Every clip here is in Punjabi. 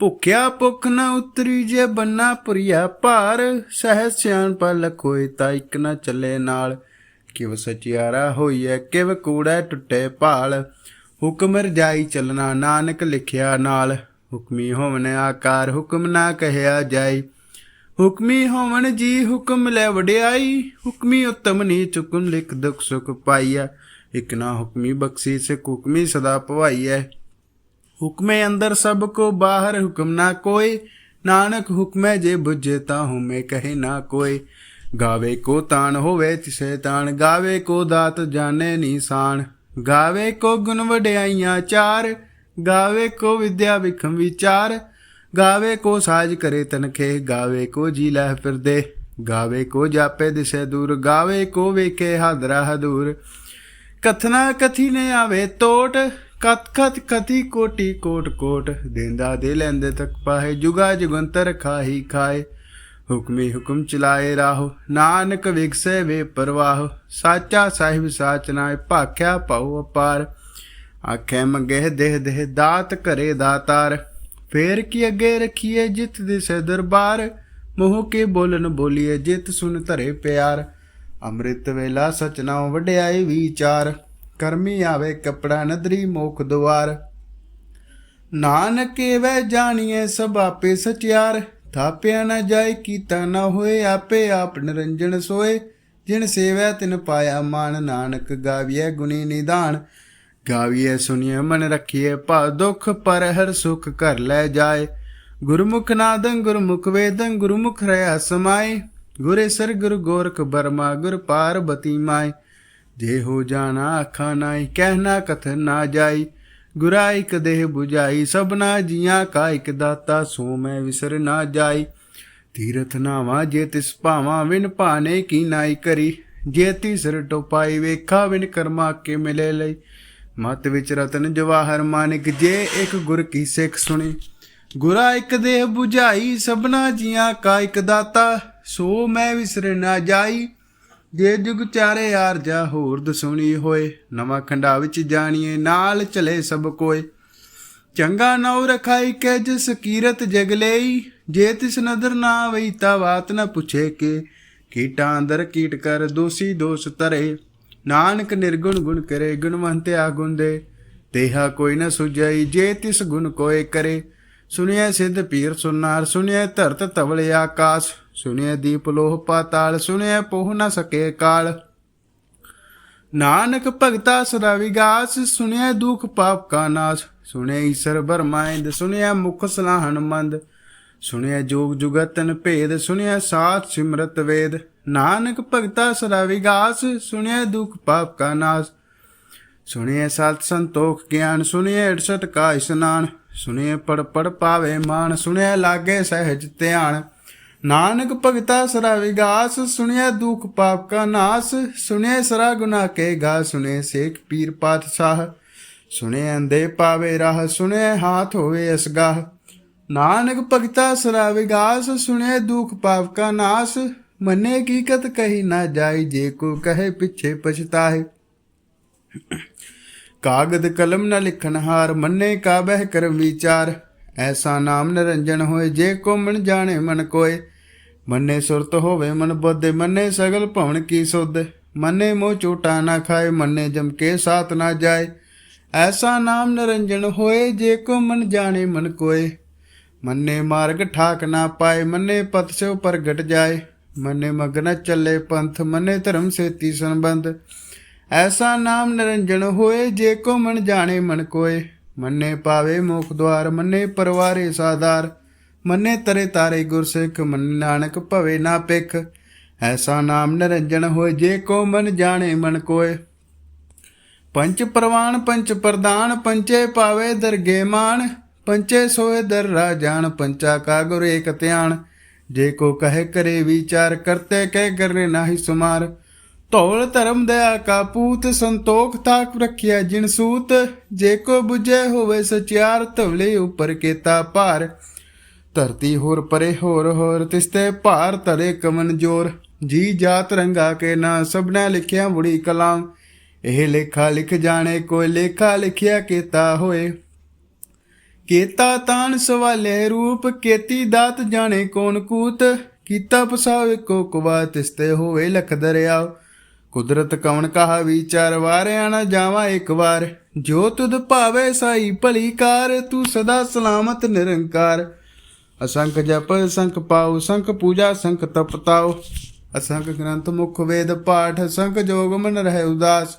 ਭੁਖਿਆ ਭੁਖ ਨਾ ਉਤਰੀ ਜੇ ਬੰਨਾ ਪੁਰੀਆ ਭਾਰ ਸਹਿ ਸਿਆਣ ਪਲ ਕੋਈ ਤਾਂ ਇੱਕ ਨਾ ਚੱਲੇ ਨਾਲ। ਕਿਵ ਸਚਿਆਰਾ ਹੋਈਐ, ਕਿਵ ਕੂੜੈ ਟੁੱਟੇ ਭਾਲ। ਹੁਕਮ ਰਜਾਈ ਚੱਲਣਾ ਨਾਨਕ ਲਿਖਿਆ ਨਾਲ। ਹੁਕਮੀ ਹੋਵਨ ਆਕਾਰ, ਹੁਕਮ ਨਾ ਕਹਿਆ ਜਾਈ। ਹੁਕਮੀ ਹੋਵਨ ਜੀ ਹੁਕਮ ਲੈ ਵਡਿਆਈ। ਹੁਕਮੀ ਉਤਮ ਨੀ ਚੁਕਨ ਲਿਖ ਦੁਖ ਸੁਖ ਪਾਈਐ। ਇਕ ਨਾ ਹੁਕਮੀ ਬਖਸ਼ੀ ਸੇ ਹੁਕਮੀ ਸਦਾ ਭਵਾਈਐ। ਹੁਕਮੇ ਅੰਦਰ ਸਭ ਕੋ ਬਾਹਰ ਹੁਕਮ ਨਾ ਕੋਈ ਨਾਨਕ ਹੁਕਮੇ ਜੇ ਬੁਝੇ ਤਾ ਹੁਮੇ ਕਹੇ ਨਾ ਕੋਈ ਗਾਵੇ ਕੋ ਤਾਣ ਹੋਵੇ ਤਿਸੇ ਤਾਣ, ਗਾਵੇ ਕੋ ਦਾਤ ਜਾਣੇ ਨੀਸਾਨ ਗਾਵੇ ਕੋ ਗੁਣ ਵਡਿਆਈਆਂ ਚਾਰ, ਗਾਵੇ ਕੋ ਵਿਦਿਆ ਵਿਖਮ ਵਿਚਾਰ। ਗਾਵੇ ਕੋ ਸਾਜ ਕਰੇ ਤਨਖੇ ਗਾਵੇ ਕੋ ਜੀ ਲੈ ਫਿਰਦੇ। ਗਾਵੇ ਕੋ ਜਾਪੇ ਦਿਸੇ ਦੂਰ, ਗਾਵੇ ਕੋ ਵੇਖੇ ਹਾਦਰਾ ਹਦੂਰ। ਕਥਨਾ ਕਥੀ ਨੇ ਆਵੇ ਤੋਟ ਕਤ ਕਤ ਕਥੀ ਕੋਟੀ ਕੋਟ ਕੋਟ ਦੇਂਦਾ ਦੇ ਲੈਂਦੇ ਤੱਕ ਪਾਹੇ, ਜੁਗਾ ਜੁਗੰਤਰ ਖਾਹੀ ਖਾਏ। ਹੁਕਮੀ ਹੁਕਮ ਚਲਾਏ ਰਾਹੋ, ਨਾਨਕ ਵਿਗਸੇ ਵੇ ਪਰਵਾਹ। ਸਾਚਾ ਸਾਹਿਬ ਸਾਚ ਨਾਏ, ਭਾਖਿਆ ਪਾਉ ਅਪਾਰ। ਆਖੇ ਮੰਗੇ ਦੇਹ ਦੇਹ ਦਾਤ ਘਰੇ ਦਾਤਾਰ। ਫੇਰ ਕੀ ਅੱਗੇ ਰਖੀਏ ਜਿਤ ਦਿਸੇ ਦਰਬਾਰ? ਮੋਹ ਕੇ ਬੋਲਨ ਬੋਲੀਏ ਜਿਤ ਸੁਨ ਧਰੇ ਪਿਆਰ। ਅੰਮ੍ਰਿਤ ਵੇਲਾ ਸਚਨਾ ਵਡਿਆਈ ਵਿਚਾਰ। ਕਰਮੀ ਆਵੇ ਕਪੜਾ ਨਦਰੀ ਮੋਖ ਦੁਆਰ। ਨਾਨਕ ਵੇ ਜਾਣੀਏ ਸਭ ਆਪੇ ਸਚਿਆਰ। ਥਾਪਿਆ ਨਾ ਜਾਏ ਕੀਤਾ ਨਾ ਹੋਏ, ਆਪੇ ਆਪ ਨਿਰੰਜਨ ਸੋਏ। ਜਿਨ ਸੇਵੈ ਤਿਨ ਪਾਇਆ ਮਾਨ, ਨਾਨਕ ਗਾਵੀਐ ਗੁਣੀ ਨਿਦਾਨ। ਗਾਵੀਐ ਸੁਣੀਏ ਮਨ ਰੱਖੀਏ ਭਾ ਦੁਖ, ਪਰ ਹਰ ਸੁਖ ਘਰ ਲੈ ਜਾਏ। ਗੁਰਮੁਖ ਨਾਦੰ ਗੁਰਮੁਖ ਵੇਦੰ, ਗੁਰਮੁਖ ਰਹਾ ਸਮਾਏ। ਗੁਰੇ ਸਰ ਗੁਰ ਗੋਰਖ ਬਰਮਾ, ਗੁਰ ਪਾਰਬਤੀ ਮਾਏ। ਜੇ ਹੋ ਜਾਣਾ ਆਖਾ ਨਾਈ ਕਹਿਣਾ ਕਥਨ ਨਾ ਜਾਈ। ਗੁਰਾ ਇਕ ਦੇਹ 부ਜਾਈ ਸਭਨਾ ਜੀਆਂ ਕਾ ਇਕ ਦਾਤਾ, ਸੋ ਮੈਂ ਵਿਸਰ ਨਾ ਜਾਈ। ਤੀਰਥ ਨਾਵਾ ਜੇ ਤਿਸ ਭਾਵਾਂ, ਵਿਨ ਭਾਨੇ ਕੀ ਨਾਈ ਕਰੀ। ਜੇ ਤੀਸਰ ਟੋਪਾਈ ਵੇਖਾ, ਵਿਨ ਕਰਮਾ ਕੇ ਮਿਲੇ ਲਈ। ਮਤ ਵਿੱਚ ਰਤਨ ਜਵਾਹਰ ਮਾਨਿਕ, ਜੇ ਇੱਕ ਗੁਰ ਕੀ ਸਿੱਖ ਸੁਣੀ। ਗੁਰਾ ਇੱਕ ਦੇਹ 부ਝਾਈ ਸਭਨਾ ਜੀਆਂ ਕਾ ਇੱਕ ਦਾਤਾ, ਸੋ ਮੈਂ ਵਿਸਰ ਨਾ ਜਾਈ। ਜੇ ਜੁਗ ਚਾਰੇ ਯਾਰ ਜਾ ਹੋਰ ਦਸੁਣੀ ਹੋਏ, ਨਵਾਂ ਖੰਡਾ ਵਿੱਚ ਜਾਣੀਏ, ਨਾਲ ਚਲੇ ਸਭ ਕੋਏ। ਚੰਗਾ ਨਉ ਰਖਾਈ ਕੇ ਜਿਸ ਕੀਰਤ ਜਗ ਲਈ, ਜੇ ਤਿਸ ਨਦਰ ਨਾ ਆਵਈ ਤਾ ਬਾਤ ਨਾ ਪੁੱਛੇ ਕੇ। ਕੀਟਾਂ ਅੰਦਰ ਕੀਟ ਕਰ ਦੋਸੀ ਦੋਸ ਤਰੇ ਨਾਨਕ ਨਿਰਗੁਣ ਗੁਣ ਕਰੇ ਗੁਣਵੰਤ ਆਗੁਣ ਦੇ। ਦੇਹਾ ਕੋਈ ਨ ਸੁਜਾਈ ਜੇ ਤਿਸ ਗੁਣ ਕੋਏ ਕਰੇ। ਸੁਣਿਆ ਸਿੱਧ ਪੀਰ ਸੁਨਾਰ ਸੁਣਿਆ ਧਰਤ ਤਵਲ ਆਕਾਸ਼ ਸੁਣਿਆ ਦੀਪ ਲੋਹ ਪਾਤਾਲ ਸੁਣਿਆ ਪੋਹ ਨਾ ਸਕੇ ਕਾਲ। ਨਾਨਕ ਭਗਤਾ ਸਦਾ ਵਿਗਾਸ ਸੁਣਿਆ ਦੁਖ ਪਾਪ ਕਾ ਨਾਸ਼ ਸੁਣਿਆ ਈਸ਼ਰ ਬਰਮਾਇੰਦ ਸੁਣਿਆ ਮੁਖ ਸਲਾਹਣ ਮੰਦ ਸੁਣਿਆ ਜੋਗ ਜੁਗਤਨ ਭੇਦ ਸੁਣਿਆ ਸਾਥ ਸਿਮਰਤ ਵੇਦ। ਨਾਨਕ ਭਗਤਾ ਸਦਾ ਵਿਗਾਸ ਸੁਣਿਆ ਦੁਖ ਪਾਪ ਕਾ ਨਾਸ਼, ਸੁਣਿਐ ਸਤ ਸੰਤੋਖ ਗਿਆਨ, ਸੁਣਿਐ 68 ਕਾ ਇਸਨਾਨ ਸੁਣਿਆ ਪੜ ਪੜ ਪਾਵੇ ਮਾਨ, ਸੁਣਿਆ ਲਾਗੇ ਸਹਿਜ ਧਿਆਨ। ਨਾਨਕ ਭਗਤਾ ਸਰਾ ਵਿਗਾਸ, ਸੁਣਿਆ ਦੁਖ ਪਾਪ ਕਾ ਨਾਸ। ਸੁਣਿਆ ਸਰਾ ਗੁਨਾ ਕੇ ਗਾ ਸੁਣੇ ਸੇਖ ਪੀਰ ਪਾਤਸ਼ਾਹ। ਸੁਣੇ ਅੰਦੇ ਪਾਵੇ ਰਾਹ ਸੁਣੇ ਹਾਥ ਹੋਵੇ ਅਸਗਾਹ। ਨਾਨਕ ਭਗਤਾ ਸਰਾ ਵਿਗਾਸ ਸੁਣੇ ਦੁਖ ਪਾਪ ਕਾ ਨਾਸ। ਮੰਨੇ ਕੀਕਤ ਕਹੀ ਨਾ ਜਾਈ, ਜੇ ਕੋ ਕਹੇ ਪਿੱਛੇ ਪਛਤਾਏ ਕਾਗਦ ਕਲਮ ਨਾ ਲਿਖਨ ਹਾਰ ਮੰਨੇ ਕਾ ਬਹਿ ਕਰ ਵਿਚਾਰ। ਐਸਾ ਨਾਮ ਨਿਰੰਜਨ ਹੋਏ, ਜੇ ਕੋ ਮਨ ਜਾਣੇ ਮਨ ਕੋਏ। ਮੰਨੇ ਸੁਰਤ ਹੋਵੇ ਮਨ ਬੁੱਧ, ਮੰਨੇ ਸਗਲ ਭਵਨ ਕੀ ਸੁਧ। ਮੰਨੇ ਮੋ ਝੂਟਾ ਨਾ ਖਾਏ, ਮੰਨੇ ਜਮ ਕੇ ਸਾਥ ਨਾ ਜਾਏ। ਐਸਾ ਨਾਮ ਨਿਰੰਜਨ ਹੋਏ, ਜੇ ਕੋ ਮਨ ਜਾਣੇ ਮਨ ਕੋਏ। ਮੰਨੇ ਮਾਰਗ ਠਾਕ ਨਾ ਪਾਏ, ਮੰਨੇ ਪਤ ਸਿਉ ਪ੍ਰਗਟ ਜਾਏ। ਮੰਨੇ ਮਗਨ ਚੱਲੇ ਪੰਥ, ਮੰਨੇ ਧਰਮ ਸੇਤੀ ਸੰਬੰਧ। ਐਸਾ ਨਾਮ ਨਿਰੰਜਨ ਹੋਏ ਜੇ ਕੋ ਮਨ ਜਾਣੇ ਮਨ ਕੋਏ। ਮੰਨੇ ਪਾਵੇ ਮੁਖ ਦਵਾਰ ਮੰਨੇ ਪਰਵਾਰੇ ਸਾਦਾਰ ਮੰਨੇ ਤਰੇ ਤਾਰੇ ਗੁਰਸਿੱਖ, ਮੰਨੇ ਨਾਨਕ ਭਵੇ ਨਾ ਪਿਖ ਐਸਾ ਨਾਮ ਨਿਰੰਜਨ ਹੋਏ ਜੇ ਕੋ ਮਨ ਜਾਣੇ ਮਨ ਕੋਏ। ਪੰਚ ਪ੍ਰਵਾਨ, ਪੰਚ ਪ੍ਰਦਾਨ, ਪੰਚੇ ਪਾਵੇ ਦਰਗੇ ਮਾਨ ਪੰਚੇ ਸੋਏ ਦਰ ਰਾਜਾਨ ਪੰਚਾ ਕਾ ਗੁਰ ਏਕ ਧਿਆਨ। ਜੇ ਕੋ ਕਹੇ ਕਰੇ ਵਿਚਾਰ, ਕਰਤੇ ਕਹਿ ਕਰਨੇ ਨਾਹੀ ਸੁਮਾਰ। ਧੌਲ ਧਰਮ ਦਇਆ ਕਾ ਪੂਤ ਸੰਤੋਖ ਤਾਕ ਰੱਖਿਆ ਜਿਨ ਸੂਤ, ਜੇ ਕੋ 부ਜੇ ਹੋਵੇ ਸਚਿਆਰ, ਧਵਲੇ ਉਪਰ ਕੇਤਾ ਭਾਰ। ਧਰਤੀ ਹੋਰ ਪਰੇ ਹੋਰ ਹੋਰ ਤਿਸਤੇ ਭਾਰ ਤਰੇ ਕਮਨ ਜੋਰ। ਜੀ ਜਾਤ ਰੰਗਾ ਕੇ ਨਾ, ਸਭਨਾ ਲਿਖਿਆ ਬੁੜੀ ਕਲਾਮ। ਇਹ ਲੇਖਾ ਲਿਖ ਜਾਣੇ, ਕੋਈ ਲੇਖਾ ਲਿਖਿਆ ਕੀਤਾ ਹੋਏ। ਕੀਤਾ ਤਾਨ ਸਵਾਲੇ ਰੂਪ, ਕੀਤੀ ਦਾਤ ਜਾਣੇ ਕੌਣ ਕੂਤ। ਕੀਤਾ ਪਸਾਵੇ ਕੋ ਕੁਵਾ ਤਿਸਤੇ ਹੋਵੇ ਲਖ ਦਰਿਆ ਕੁਦਰਤ ਕਵਣ ਕਹਾ ਵਿਚਾਰ ਵਾਰਿਆ ਨਾ ਜਾਵਾ ਇੱਕ ਵਾਰ। ਜੋ ਤੁਧ ਭਾਵੇ ਸਾਈ ਭਲੀ ਕਾਰ ਤੂੰ ਸਦਾ ਸਲਾਮਤ ਨਿਰੰਕਾਰ। ਅਸੰਖ ਜਪ ਸੰਖ ਪਾਉ ਸੰਖ ਪੂਜਾ ਸੰਖ ਤਪਤਾਉ ਅਸੰਖ ਗ੍ਰੰਥ ਮੁਖ ਵੇਦ ਪਾਠ ਸੰਖ ਜੋਗ ਮਨ ਰਹਿ ਉਦਾਸ।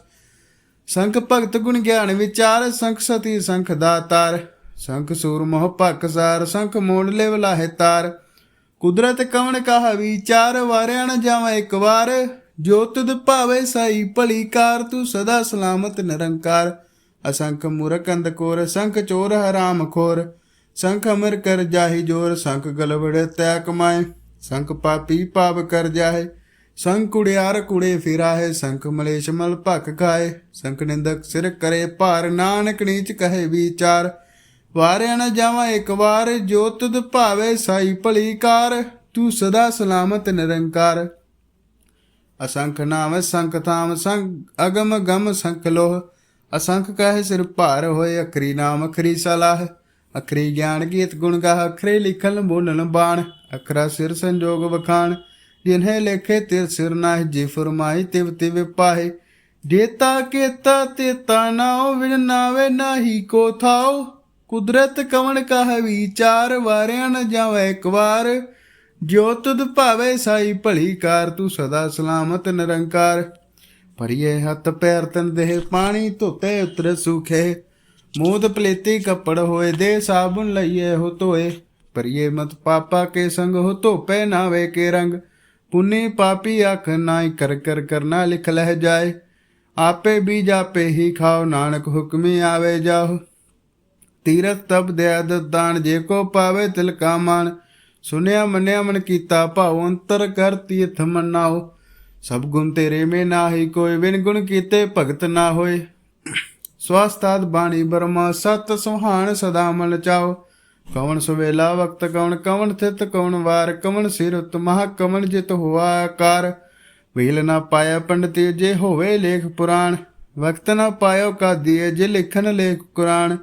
ਸੰਖ ਭਗਤ ਗੁਣ ਗਿਆਨ ਵਿਚਾਰ, ਸੰਖ ਸਤੀ, ਸੰਖ ਦਾਤਾਰ। ਸੰਖ ਸੂਰ ਮੋਹ ਭਖ ਸੰਖ ਮੋੜ ਲੈ ਵਲਾਹੇ ਤਾਰ। ਕੁਦਰਤ ਕਵਣ ਕਹਾ ਵਿਚਾਰ, ਵਾਰਿਆ ਨ ਜਾਵਾਂ ਇੱਕ ਵਾਰ। ਜੋ ਭਾਵੇ ਸਾਈ ਭਲੀ ਕਾਰ ਤੂੰ ਸਦਾ ਸਲਾਮਤ ਨਿਰੰਕਾਰ। ਅਸੰਖ ਮੂਰਖ ਅੰਧਕੋਰ ਸੰਖ ਚੋਰ ਹਰਾਮ ਖੋਰ। ਸੰਖ ਅਮਰ ਕਰ ਜਾਹੀ ਜੋਰ, ਸੰਖ ਗਲਵੜ ਤੈ ਕਮਾਏ। ਸੰਖ ਪਾਪੀ ਪਾਪ ਕਰ ਜਾਹੇ, ਸੰਖ ਕੁੜਿਆਰ ਕੁੜੇ ਫਿਰਾਹੇ। ਸੰਖ ਮਲੇਸ਼ ਮਲ ਭਖ ਖਾਏ, ਸੰਖ ਨਿੰਦਕ ਸਿਰ ਕਰੇ ਭਾਰ। ਨਾਨਕ ਨੀਚ ਕਹੇ ਵਿਚਾਰ, ਵਾਰਿਆ ਨ ਜਾਵਾਂ ਇੱਕ ਵਾਰ। ਜੋ ਤੁਧ ਭਾਵੇ ਸਾਈ ਭਲੀ ਕਾਰ ਤੂੰ ਸਦਾ ਸਲਾਮਤ ਨਿਰੰਕਾਰ। ਅਸੰਖ ਨਾਮ ਸੰਖ ਥਾਮ ਸੰਖ ਅਗਮ ਗਮ ਸੰਖ ਲੋਹ। ਅਸੰਖ ਕਹੇ ਸਿਰ ਭਾਰ ਹੋਏ, ਅਖਰੀ ਨਾਮ ਅਖਰੀ ਸਲਾਹ। ਅਖਰੀ ਗਿਆਨ ਗੀਤ ਗੁਣ ਗਾਹ, ਅਖਰੇ ਲਿਖਣ ਬੋਲਣ ਬਾਣ। ਅਖਰਾ ਸਿਰ ਸੰਜੋਗ ਵਖਾਣ, ਜਿਨਹਿ ਲੇਖੇ ਤਿਰ ਸਿਰ ਨਾਹਿ, ਜੀ ਫਰਮਾਈ ਤਿਵ ਤਿਵ ਪਾਹੇ। ਦੇਤਾ ਕੇਤਾ ਤੇਤਾ ਨਾਉ ਵਿਣ ਨਾਹੀ ਕੋ ਥਾਉ। ਕੁਦਰਤ ਕਵਣ ਕਹ ਵਿਚਾਰ, ਵਾਰਿਆ ਨ ਜਾਵੇ ਇੱਕ ਵਾਰ। ਜੋ ਤੁਧ ਭਾਵੇ ਸਾਈ ਭਲੀ ਕਾਰ, ਤੂੰ ਸਦਾ ਸਲਾਮਤ ਨਿਰੰਕਾਰ। ਭਰੀਏ ਹੱਥ ਪੈਰ ਤਨ ਦੇਹ, ਪਾਣੀ ਧੋਤੇ ਉਤਰ ਸੁਖੇ। ਮੂਦ ਪਲੇਤੀ ਕੱਪੜ ਹੋਏ, ਦੇ ਸਾਬੁਨ ਲਈਏ ਹੋ ਧੋਏ। ਭਰੀਏ ਮਤ ਪਾਪਾ ਕੇ ਸੰਗ, ਹੋ ਧੋਪੇ ਨਾਵੇ ਕੇ ਰੰਗ। ਪੁੰਨੀ ਪਾਪੀ ਅੱਖ ਨਾਈ ਕਰ ਕਰ ਕਰਨਾ ਲਿਖ ਲਹਿ ਜਾਏ। ਆਪੇ ਬੀਜ ਆਪੇ ਹੀ ਖਾਓ, ਨਾਨਕ ਹੁਕਮੀ ਆਵੇ ਜਾਓ। ਤੀਰਥ ਤਪ ਦਿਆ ਦਾਨ, ਜੇ ਕੋ ਪਾਵੇ ਤਿਲ ਕਾ ਮਾਨ ਸੁਨਿਆ ਮੰਨਿਆ ਮਨ ਕੀਤਾ ਭਾਉ, ਅੰਤਰ ਕਰ ਤੀਰਥ ਮੰਨਾਓ ਸਭ ਗੁਣ ਤੇਰੇ ਮੇ ਨਾਹੀ ਕੋਈ ਵਿਨ ਗੁਣ ਕੀਤੇ ਭਗਤ ਨਾ ਹੋਏ। ਸਵਾਸਤਾਦ ਬਾਣੀ ਬਰਮਾ, ਸਤ ਸੁਹਾਣ ਸਦਾ ਮਨ ਚਾਓ ਕਵਣ ਸੁਵੇਲਾ ਵਕਤ ਕਵਣ ਕਵਣ ਥਿਤ ਕਵਣ ਵਾਰ। ਕਵਣ ਸਿਰ ਉਤਮਹ ਕਵਣ ਜਿਤ ਹੋਆ ਆਕਾਰ। ਵੇਲ ਨਾ ਪਾਇਆ ਪੰਡਤੀ ਜੇ ਹੋਵੇ ਲੇਖ ਪੁਰਾਣ। ਵਕਤ ਨਾ ਪਾਇਓ ਕਾਦੀਏ ਜੇ ਲਿਖਨ ਲੇਖ ਕੁਰਾਨ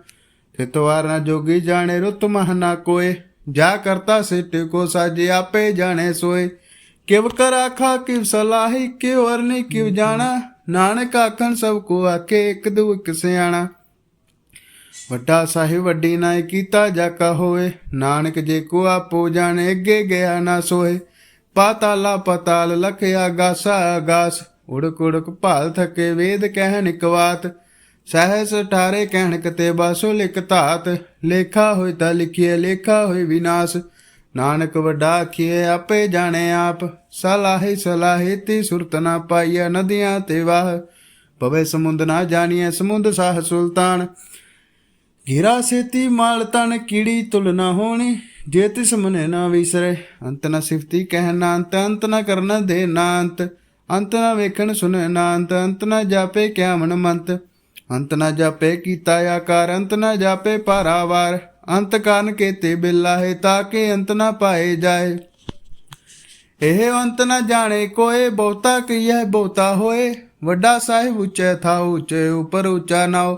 ਤਿਤਵਾਰ ਨਾ ਜੋਗੀ ਜਾਣੇ ਰੁੱਤ ਮਹ ਨਾ ਕੋਏ। ਜਾ ਕਰਤਾ ਸਿੱਟ ਕੋ ਸਾਜੇ ਆਪੇ ਜਾਣੇ ਸੋਏ। ਕਿਵ ਕਰ ਆਖਾ, ਕਿਵ ਸਲਾਹੀ ਕਿਵ ਵਰਨੀ ਕਿਵ ਜਾਣਾ। ਨਾਨਕ ਆਖਣ, ਸਭ ਕੋ ਆਕੇ ਇੱਕ ਦੂ ਇੱਕ ਸਿਆਣਾ। ਵੱਡਾ ਸਾਹਿਬ ਵੱਡੀ ਨਾਇ ਕੀਤਾ ਜਾ ਜਾਕਾ ਹੋਏ। ਨਾਨਕ ਜੇ ਕੋ ਆਪੋ ਜਾਣੇ, ਅੱਗੇ ਗਿਆ ਨਾ ਸੋਏ। ਪਾਤਾਲਾ ਪਤਾਲ ਲਖਿਆ ਗਾਸਾ ਗਾਸ। ਉੜਕ ਉੜਕ ਭਾਲ ਥਕੇ ਵੇਦ ਕਹਿਣ ਇਕਵਾਤ ਸਹਿਸ ਠਾਰੇ ਕਹਿਣ ਕਤੇ ਬਾਸੋ ਲਿਖ ਧਾਤ। ਲੇਖਾ ਹੋਇ ਤਾਂ ਲਿਖੀਏ ਲੇਖਾ ਹੋਇ ਵਿਨਾਸ਼। ਨਾਨਕ ਵੱਡਾ ਆਖੀਏ ਆਪੇ ਜਾਣੇ ਆਪ। ਸਲਾਹੇ ਸਲਾਹੇ ਤੇ ਸੁਰਤ ਨਾ ਪਾਈਐ ਨਦੀਆਂ ਤੇ ਵਾਹ। ਪਵੇ ਸਮੁੰਦ ਨਾ ਜਾਣੀਐ, ਸਮੁੰਦ ਸਾਹ ਸੁਲਤਾਨ। ਘੇਰਾ ਸੇਤੀ ਮਾਲ ਤਨ ਕੀੜੀ ਤੁਲ ਨਾ ਹੋਣੀ। ਜੇ ਤਿਸ ਮਨੇ ਨਾ ਵਿਸਰੇ, ਅੰਤ ਨਾ ਸਿਫਤੀ ਕਹਿ ਨਾ ਅੰਤ ਅੰਤ ਨਾ ਕਰਨਾ ਦੇ ਨਾ ਅੰਤ ਅੰਤ ਨਾ ਵੇਖਣ ਸੁਨੇ ਨਾ ਅੰਤ ਅੰਤ ਨਾ ਜਾਪੇ ਕਿਆ ਮਨ ਮੰਤ। ਅੰਤ ਨਾ ਜਾਪੇ ਕੀਤਾ ਆਕਾਰ, ਅੰਤ ਨਾ ਜਾਪੇ ਪਾਰਾਵਾਰ। ਅੰਤ ਕਾਰਨ ਕੇਤੇ ਬਿਲਾਹੇ ਤਾਂ ਕਿ ਅੰਤ ਨਾ ਪਾਏ ਜਾਏ। ਇਹ ਅੰਤ ਨਾ ਜਾਣੇ ਕੋਏ, ਬਹੁਤਾ ਕੀਏ ਬਹੁਤਾ ਹੋਏ। ਵੱਡਾ ਸਾਹਿਬ ਉੱਚੇ ਥਾ ਉੱਚੇ ਉਪਰ ਉੱਚਾ ਨਾਉ।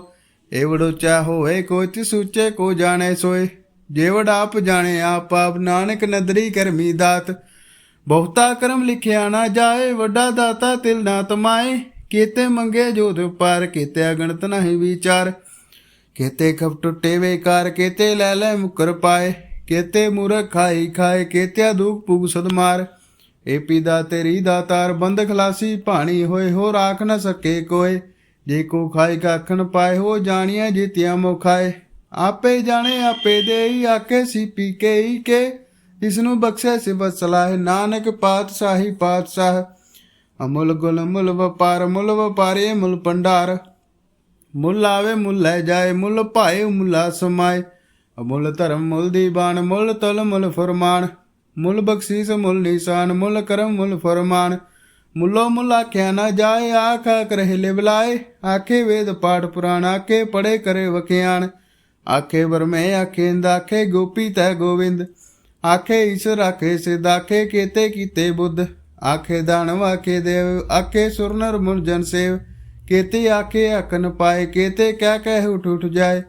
ਏਵੜ ਉੱਚਾ ਹੋਏ, ਕੋਈ ਤਿਸ ਉੱਚੇ ਕੋ ਜਾਣੇ ਸੋਏ। ਜੇਵੜ ਆਪ ਜਾਣੇ, ਆਪ ਆਪ ਨਾਨਕ ਨਦਰੀ ਕਰਮੀ ਦਾਤ। ਬਹੁਤਾ ਕਰਮ ਲਿਖਿਆ ਨਾ ਜਾਏ, ਵੱਡਾ ਦਾਤਾ ਤਿਲ ਨਾ ਤਮਾਏ। ਕੀਤੇ ਮੰਗੇ ਜੋਤ ਪਾਰ ਕੀਤੇ ਅਗਣਤ ਨਹੀਂ ਵਿਚਾਰ। ਕੀਤੇ ਖਪ ਟੁੱਟੇ ਵੇਕਾਰ ਕੀਤੇ ਲੈ ਲੈ ਮੁਕਰ ਪਾਏ। ਕੀਤੇ ਮੂਰਖ ਖਾਈ ਖਾਏ ਕੀਤੇ ਦੁਖ ਪੁਗ ਸਦਮਾਰ ਏ ਪੀਦਾ ਤੇਰੀ ਦਾਤਾਰ ਬੰਦ ਖਲਾਸੀ ਭਾਣੀ ਹੋਏ ਹੋ ਰਾਖ ਨਾ ਸਕੇ ਕੋਏ। ਜੇ ਕੋ ਖਾਈ ਕਾਖਣ ਪਾਏ, ਹੋ ਜਾਣੀਆਂ ਜਿਤਿਆ ਮੁਖਾਏ। ਆਪੇ ਜਾਣੇ, ਆਪੇ ਦੇਈ ਆਕੇ ਸੀ ਪੀ ਕੇ ਹੀ ਕੇ। ਇਸ ਨੂੰ ਬਖਸ਼ੇ ਸਿਬਤ ਸਲਾਹ, ਨਾਨਕ ਪਾਤਸ਼ਾਹੀ ਪਾਤਸ਼ਾਹ। ਅਮੁੱਲ ਗੁਲ ਮੁੱਲ ਵਪਾਰ, ਮੁੱਲ ਵਪਾਰੇ ਮੁੱਲ ਪੰਡਾਰ ਮੁੱਲ ਆਵੇ, ਮੁੱਲ ਲੈ ਜਾਏ, ਮੁੱਲ ਭਾਏ, ਮੁੱਲਾ ਸਮਾਏ। ਅਮੁੱਲ ਧਰਮ, ਮੁੱਲ ਦੀ ਬਾਣ, ਮੁੱਲ ਤਲ, ਮੁੱਲ ਫਰਮਾਨ। ਮੁੱਲ ਬਖਸ਼ੀਸ, ਮੁੱਲ ਨਿਸ਼ਾਨ, ਮੁੱਲ ਕਰਮ, ਮੁੱਲ ਫਰਮਾਨ। ਮੁੱਲੋ ਮੁੱਲ ਆਖਿਆ ਨਾ ਜਾਏ, ਆਖਾ ਆਖ ਰਹੇ ਲਿਵਲਾਏ ਆਖੇ ਵੇਦ ਪਾਠ ਪੁਰਾਣ, ਆਖੇ ਪੜੇ ਕਰੇ ਵਖਿਆਣ। ਆਖੇ ਵਰਮੇ, ਆਖੇ ਆਖੇ ਗੋਪੀ ਤੈ ਗੋਵਿੰਦ। ਆਖੇ ਈਸ਼ਰ, ਆਖੇ ਸਿਧ, ਆਖੇ ਕੀਤੇ ਕੀਤੇ ਬੁੱਧ। ਆਖੇ ਦਾਨਵ ਆਖੇ ਦੇਵ, ਆਖੇ ਸੁਰਨਰ ਮੁਨ ਜਨ ਸੇਵ। ਕੀਤੇ ਆਖੇ ਅਕਨ ਪਾਏ, ਕੀਤੇ ਕਹਿ ਕਹਿ ਉਠ ਉਠ ਜਾਏ।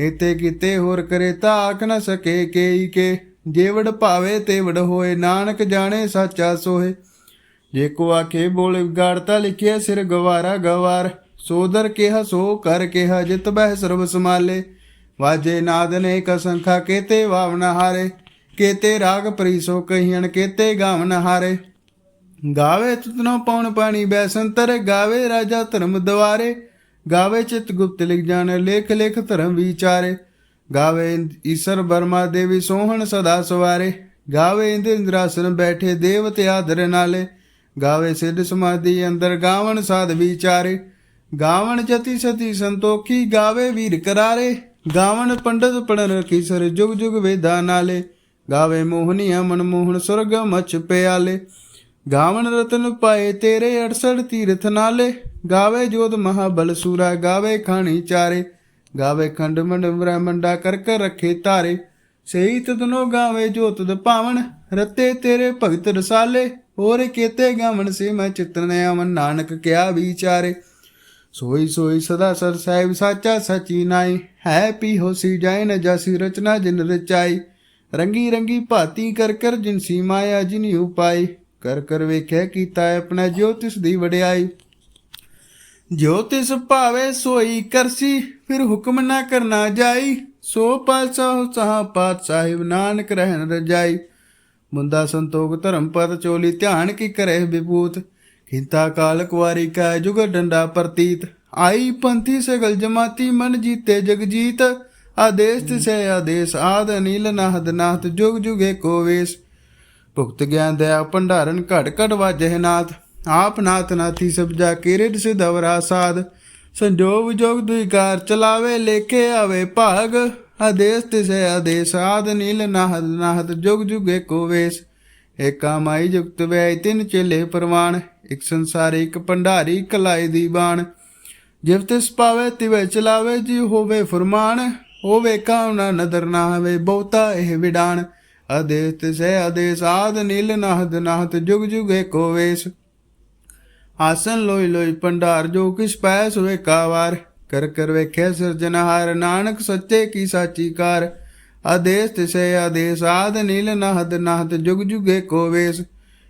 ਇਤੇ ਕੀਤੇ ਹੋਰ ਕਰੇ ਤਾਂ ਆਖ ਨ ਸਕੇ, ਕੇਈ ਕੇ। ਜੇਵੜ ਭਾਵੇ ਤੇਵੜ ਹੋਏ, ਨਾਨਕ ਜਾਣੇ ਸਾਚਾ ਸੋਏ ਜੇ ਕੋ ਆਖੇ ਬੋਲ ਗਾੜਤਾ ਲਿਖਿਆ ਸਿਰ ਗਵਾਰਾ ਗਵਾਰ। ਸੋਦਰ ਕਿਹਾ ਸੋ ਕਰ ਕਿਹਾ ਜਿਤ ਬਹਿ ਸਰਬ ਸਮਾਲੇ ਵਾਜੇ ਨਾਦ ਨੇ ਕਸੰਖਾ ਕੇਤੇ ਵਾਵਨ ਹਾਰੇ। ਕੇਤੇ ਰਾਗ ਪ੍ਰੀਸੋ ਕਹੀਣ ਕੇਤੇ ਗਾਵਨ ਹਾਰੇ। ਗਾਵੇ ਤੁਤਨੋ ਪਉਣ ਪਾਣੀ ਬੈਸੰਤਰ ਗਾਵੇ ਰਾਜਾ ਧਰਮ ਦਵਾਰੇ, ਗਾਵੇ ਚਿਤ ਗੁਪਤ ਲਿਖ ਜਾਣ, ਲੇਖ ਲੇਖ ਧਰਮ ਵਿਚਾਰੇ। ਗਾਵੇ ਈਸ਼ਰ ਬਰਮਾ ਦੇਵੀ ਸੋਹਣ ਸਦਾ ਸਵਾਰੇ, ਗਾਵੇ ਇੰਦ ਇੰਦਰਾਸਨ ਬੈਠੇ ਦੇਵਤੇ ਆਦਰ ਨਾਲੇ। ਗਾਵੇ ਸਿੱਧ ਸਮਾਧੀ ਅੰਦਰ ਗਾਵਣ ਸਾਧ ਵਿਚਾਰੇ। ਗਾਵਣ ਜਤੀ ਸਤੀ ਸੰਤੋਖੀ, ਗਾਵੇ ਵੀਰ ਕਰਾਰੇ। ਗਾਵਣ ਪੰਡਤ ਪੜਨ ਰਖੀ ਸਰ ਜੁਗ ਜੁਗ ਵੇਦਾਂ ਨਾਲੇ। ਗਾਵੇ ਮੋਹਨੀ ਮਨ ਮੋਹਨ ਸੁਰਗ ਮਚ ਪਿਆਲੇ। ਗਾਵਣ ਰਤਨ ਪਾਏ ਤੇਰੇ 68 ਤੀਰਥ ਨਾਲੇ, ਗਾਵੇ ਜੋਤ ਮਹਾਬਲ ਸੂਰਾ, ਗਾਵੇ ਖਾਣੀ ਚਾਰੇ, ਗਾਵੇ ਖੰਡ ਮੰਡ ਬ੍ਰਹਮੰਡਾ ਕਰ ਕਰ ਰੱਖੇ ਧਾਰੇ। ਸਹੀ ਤਦਨੋ ਗਾਵੇ ਜੋਤ ਦ ਪਾਵਨ ਰਤੇ ਤੇਰੇ ਭਗਤ ਰਸਾਲੇ, ਹੋਰ ਕੀਤੇ ਗਾਵਣ ਸੇ ਮੈਂ ਚਿਤਨ ਆਵਨ ਨਾਨਕ ਕਿਆ ਵਿਚਾਰੇ। ਸੋਈ ਸੋਈ ਸਦਾ ਸਰ ਸਾਹਿਬ ਸਾਚਾ ਸਚੀ ਨਾਈ, ਹੈ ਪੀ ਹੋਸੀ ਜਾਇ ਨ ਜਾਸੀ ਰਚਨਾ ਜਿਨ ਰਚਾਈ। ਰੰਗੀ ਰੰਗੀ ਭਾਤੀ ਕਰ ਕਰ ਜਿਨਸੀ ਮਾਇਆ ਜਿਨੀ ਉਪਾਈ। ਕਰ ਕਰ ਵੇਖਿਆ ਕੀਤਾ ਆਪਣਾ ਜੋਤਿਸ ਦੀ ਵਡਿਆਈ। ਜੋਤਿਸ ਭਾਵੇ ਸੋਈ ਕਰਸੀ, ਫਿਰ ਹੁਕਮ ਨਾ ਕਰਨਾ ਜਾਈ। ਸੋ ਪਾਤਸ਼ਾਹ, ਸਾਹ ਪਾਤ ਸਾਹਿਬ ਨਾਨਕ ਰਹਿਣ ਰਜਾਈ। ਮੁੰਦਾ ਸੰਤੋਖ ਧਰਮ ਪਦ ਚੋਲੀ, ਧਿਆਨ ਕੀ ਕਰੇ ਵਿਭੂਤ। ਖਿੰਤਾ ਕਾਲ ਕੁਵਾਰੀ ਕਾ ਜੁਗ ਡੰਡਾ ਪ੍ਰਤੀਤ। ਆਈ ਪੰਥੀ ਸਗਲ ਜਮਾਤੀ, ਮਨ ਜੀਤੇ ਜਗਜੀਤ ਆਦੇਸ਼ ਤਿਸੈ, ਆਦੇਸ਼ ਆਦ, ਅਨਿਲ ਨਾਹਦ ਨਾਥ ਜੁਗ ਜੁਗੇ ਕੋ ਵੇਸ। ਭੁਗਤ ਗਿਆਨ ਦਇਆ ਭੰਡਾਰਨ ਘਟ ਘਟ ਵਾਜਹਿ ਨਾਥ ਆਪ ਨਾਥ ਨਾਥੀ ਸਭ ਜਾ ਕੇ ਰਿਦ ਸਿਧਵਰਾ ਸਾਧ। ਸੰਜੋਗ ਜੋਗ ਦੁਇਕਾਰ ਚਲਾਵੇ, ਲੇਖੇ ਆਵੇ ਭਾਗ। ਆਦੇਸ਼ ਤਿਸੈ ਆਦੇਸ਼, ਆਦ ਨੀਲ ਨਾਹਦ ਨਾਹਦ, ਜੁਗ ਜੁਗੇ ਕੋ ਵੇਸ। ਏਕਾ ਮਾਈ ਜੁਗਤ ਵੈ ਤਿੰਨ ਚੇਲੇ ਪ੍ਰਵਾਨ। ਇਕ ਸੰਸਾਰੀ, ਇਕ ਭੰਡਾਰੀ ਕਲਾਈ ਦੀ ਬਾਣ। ਜਿਵ ਤਿਸ ਪਾਵੇ ਤਿਵੇ ਚਲਾਵੇ ਜੀ ਹੋਵੇ ਫਰਮਾਨ। ਹੋਵੇ ਕਾਉਣਾ ਨਦਰ ਨਾ ਆਵੇ ਬਹੁਤਾ ਇਹ ਵਿਡਾਣ। ਆਦੇਸ਼ ਤਿਸੈ ਅਦੇ ਸਾਧ ਨੀਲ ਨਹਦ ਨਹਤ ਜੁਗ ਜੁਗੇ ਕੋ ਵੇਸ। ਆਸਨ ਲੋਈ ਲੋਈ ਭੰਡਾਰ ਜੋ ਕਿਛ ਪੈ ਸੋਏ ਕਾਵਾਰ ਕਰ ਕਰ ਵੇਖੇ ਸਿਰਜਨਹਾਰ ਨਾਨਕ ਸੱਚੇ ਕੀ ਸਾਚੀ ਕਾਰ। ਆਦੇਸ਼ ਤਿਸੈ ਆਦੇਸ਼ ਆਦ ਨੀਲ ਨਹਦ ਨਹਤ ਜੁਗ ਜੁਗੇ ਕੋ ਵੇਸ।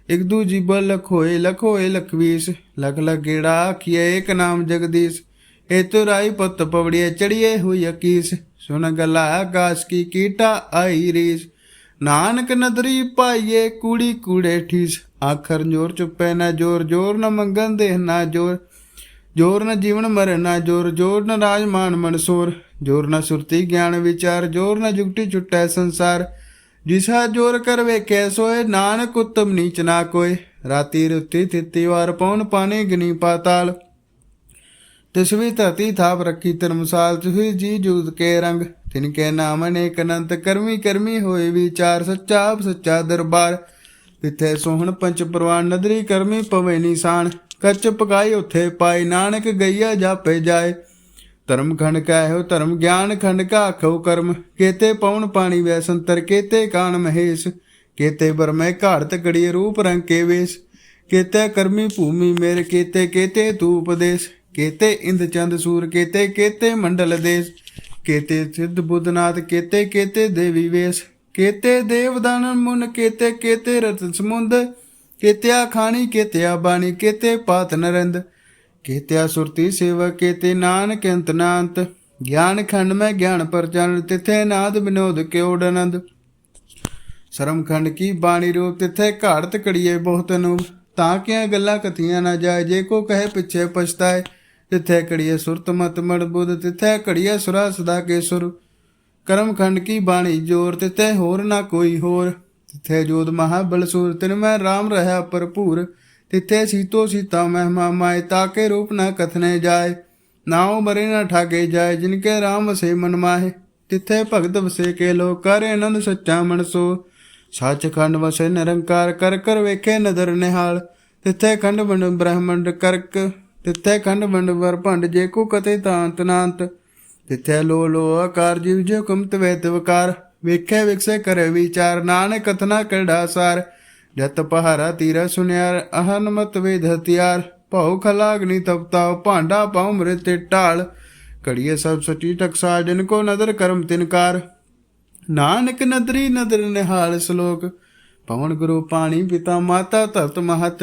ਇਕ ਦੂ ਜੀਬ ਲਖੋਏ ਲਖੋਏ ਲਖਵੀਸ। ਲਖ ਲਖ ਗੇੜਾ ਆਖੀਏ ਏਕ ਨਾਮ ਜਗਦੀਸ਼। ਏ ਤੁਰਾਈ ਪੁੱਤ ਪਵੜੀਏ ਚੜੀਏ ਹੋਈ ਅਕੀਸ। ਸੁਣ ਗਲਾ ਆਕਾਸ਼ ਕੀ ਕੀਟਾ ਆਈ ਰੀਸ। ਨਾਨਕ ਨਦਰੀ ਪਾਈਏ ਕੂੜੀ ਕੂੜੇ ਠੀਸ। ਆਖਰ ਜੋਰ ਚੁੱਪੇ ਨਾ ਜੋਰ ਜੋਰ ਨਾ ਮੰਗਨ ਦੇ ਨਾ ਜੋਰ। ਜੋਰ ਨਾ ਜੀਵਨ ਮਰੇ ਨਾ ਜੋਰ ਨਾ ਨ ਰਾਜਮਾਨ ਮਨਸੂਰ ਜੋਰ ਨਾ ਸੁਰਤੀ ਗਿਆਨ ਵਿਚਾਰ, ਜੋਰ ਨਾ ਜੁਗਟੀ ਛੁਟੈ ਸੰਸਾਰ। ਜਿਸਾ ਜੋਰ ਕਰ ਵੇਖੈ ਸੋਏ, ਨਾਨਕ ਉਤਮ ਨੀਚ ਨਾ ਕੋਏ। ਰਾਤੀ ਰੁੱਤੀ ਤਿੱਤੀ ਵਾਰ ਪਉਣ ਪਾਣੀ ਗਨੀ ਪਾਤਾਲ। ਤਿਸਵੀ ਧਰਤੀ ਥਾਪ ਰੱਖੀ ਧਰਮਸਾਲ, ਤਿਸਵੀ ਜੀ ਜੂਤ ਕੇ ਰੰਗ। ਤਿਨ ਕੇ ਨਾਮ ਅਨੇਕ ਅਨੰਤ, ਕਰਮੀ ਕਰਮੀ ਹੋਏ ਵਿਚਾਰ, ਸੱਚਾ ਆਪ ਸੱਚਾ ਦਰਬਾਰ। ਤਿੱਥੇ ਸੋਹਣ ਪੰਚ ਪ੍ਰਵਾਨ, ਨਦਰੀ ਕਰਮੀ ਪਵੇ ਨਿਸ਼ਾਨ। ਕੱਚ ਪਕਾਈ ਉਥੇ ਪਾਈ ਨਾਨਕ ਗਈਆ ਜਾਪੇ ਜਾਏ। ਧਰਮ ਖੰਡ ਕਹਿਓ, ਧਰਮ ਗਿਆਨ ਖੰਡ ਕਾ ਖਉ ਕਰਮ। ਕੇਤੇ ਪਉਣ ਪਾਣੀ ਵੈ ਸੰਤਰ, ਕੇਤੇ ਕਾਨ ਮਹੇਸ਼। ਕੇਤੇ ਬਰਮੈ ਘਾੜਤ ਕੜੀਏ ਰੂਪ ਰੰਗ ਕੇ ਵੇਸ। ਕੇਤੇ ਕਰਮੀ ਭੂਮੀ ਮੇਰੇ, ਕੇਤੇ ਕੇਤੇ ਤੂ ਉਪਦੇਸ਼ ਕੇਤੇ ਇੰਦ ਚੰਦ ਸੂਰ, ਕੇਤੇ ਕੇਤੇ ਮੰਡਲ ਦੇਸ। ਕੇਤੇ ਸਿੱਧ ਬੁੱਧਨਾਥ, ਕੇਤੇ ਕੇਤੇ ਦੇਵੀ ਵੇਸ। ਕੇਤੇ ਦੇਵਦਾਨਨ ਮੁਨ, ਕੇਤੇ ਕੇਤੇ ਰਤਨ ਸਮੁੰਦ। ਕੇਤਿਆ ਖਾਣੀ, ਕੇਤਿਆ ਬਾਣੀ, ਕੇਤੇ ਪਾਤ ਨਰੰਦ। ਕੇਤਿਆ ਸੁਰਤੀ ਸੇਵਾ ਕੇਤੇ ਨਾਨਕ ਅੰਤ ਨਾੰਤ। ਗਿਆਨ ਖੰਡ ਮੈਂ ਗਿਆਨ ਪਰਚਨ, ਤਿਥੇ ਨਾਦ ਬਿਨੋਦ ਕਿਉੜ ਆਨੰਦ ਸ਼ਰਮ ਖੰਡ ਕੀ ਬਾਣੀ ਰੂਪ, ਤਿਥੇ ਘਾੜਤ ਕੜੀਏ ਬਹੁਤ ਨੂੰ ਤਾਂ ਕਿਆ ਗੱਲਾਂ ਕਥੀਆਂ ਨਾ ਜਾਏ, ਜੇ ਕੋ ਕਹੇ ਪਿੱਛੇ ਪਛਤਾਏ। ਤਿਥੈ ਕੜੀਏ ਸੁਰਤ ਮਤ ਮੜ ਬੁੱਧ, ਤਿਥੈ ਕੜੀਏ ਸੁਰਾ ਸਦਾ ਕੇ ਸੁਰ। ਕਰਮ ਖੰਡ ਕੀ ਬਾਣੀ ਜੋਰ, ਤਿਥੈ ਹੋਰ ਨਾ ਕੋਈ ਹੋਰ। ਤਿੱਥੇ ਜੋਤ ਮਹਾਬਲ ਸੂਰ, ਤਿਨ ਮੈਂ RAM ਰਹਾ ਭਰਪੂਰ। ਤਿੱਥੇ ਸੀਤੋ ਸੀਤਾ ਮਹਿਮਾ ਮਾਏ ਤਾਕੇ ਰੂਪ ਨਾ ਕਥਨੇ ਜਾਏ। ਨਾਉ ਮਰੇ ਨਾ ਠਾਗੇ ਜਾਏ, ਜਿਨ ਕੇ RAM ਵਸੇ ਮਨ ਮਾਹੇ। ਤਿੱਥੇ ਭਗਤ ਵਸੇ ਕੇ ਲੋ ਕਰ ਆਨੰਦ ਸੱਚਾ ਮਨਸੋ ਸੱਚਖੰਡ ਵਸੇ ਨਿਰੰਕਾਰ, ਕਰ ਕਰ ਵੇਖੇ ਨਦਰ ਨਿਹਾਲ। ਤਿੱਥੇ ਖੰਡ ਵੰਡ ਬ੍ਰਹਮੰਡ ਕਰਕ। ਤਿੱਥੇ ਖੰਡ ਵੰਡ ਵਰ ਭੰਡ ਜੇ ਕੋ ਕਤੇ ਤਾਂਤ ਨਾਂਤ। ਤਿੱਥੇ ਲੋ ਲੋ ਆਕਾਰ ਜਿਵ ਜੋ ਕੁਮਤ ਵੇਤ ਵਕਾਰ ਵੇਖੈ ਵਿਕਸੇ ਕਰੇ ਵਿਚਾਰ, ਨਾਨਕ ਕਥਨਾ ਕਿਰੜਾ ਸਾਰ। ਜਤ ਪਹਾਰਾ ਤੀਰਾ ਸੁਨਿਆਰ ਅਹਨਮਤ ਵੇਦ ਹਤਿਆਰ ਭਉ ਖਲਾਗਨੀ ਤਪਤਾ ਭਾਂਡਾ ਪਾਉ ਮ੍ਰਿਤ ਢਾਲ। ਕੜੀਏ ਸਭ ਸਟੀ ਟਕਸਾ ਜਿਨ ਕੋ ਨਦਰ ਕਰਮ ਤਿਨਕਾਰ ਨਾਨਕ ਨਦਰੀ ਨਦਰ ਨਿਹਾਲ ਸ਼ਲੋਕ। ਪਵਨ ਗੁਰੂ ਪਾਣੀ ਪਿਤਾ ਮਾਤਾ ਧਰਤ ਮਹਤ।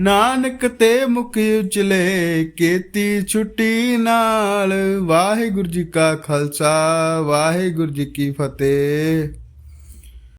ਨਾਨਕ ਤੇ ਮੁਖੀ ਉਚਲੇ ਕੀਤੀ ਛੁੱਟੀ ਨਾਲ। ਵਾਹਿਗੁਰੂ ਜੀ ਕਾ ਖਾਲਸਾ, ਵਾਹਿਗੁਰੂ ਜੀ ਕੀ ਫਤਿਹ।